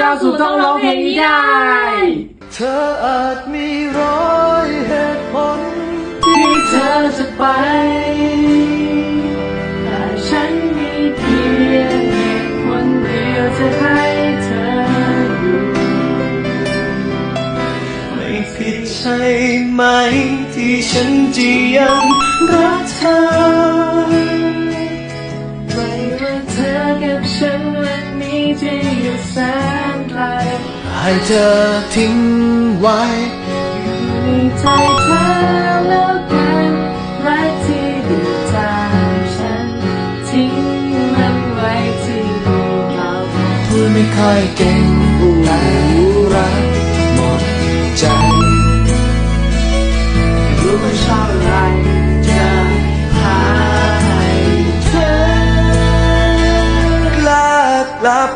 ก้าวสู่ต้องร้องเพลงนี้ได้ เธออาจมีร้อยเหตุผลที่เธอจะไป แต่ฉันมีเพียงเหตุผลเดียวจะให้เธออยู่ ไม่ผิดใช่ไหมที่ฉันจะยังรักเธอไม่ว่าเธอกับฉันวันนี้จะอยู่แสนไกล ให้เธอทิ้งไว้ในใจเธอแล้วกันรักที่ดูจากฉัน ทิ้งมันไว้ที่เราพูดไม่ค่อยเก่งแต่รักหมดใจรู้ว่าชอบอะไรจะหาให้เธอกล้ากลับ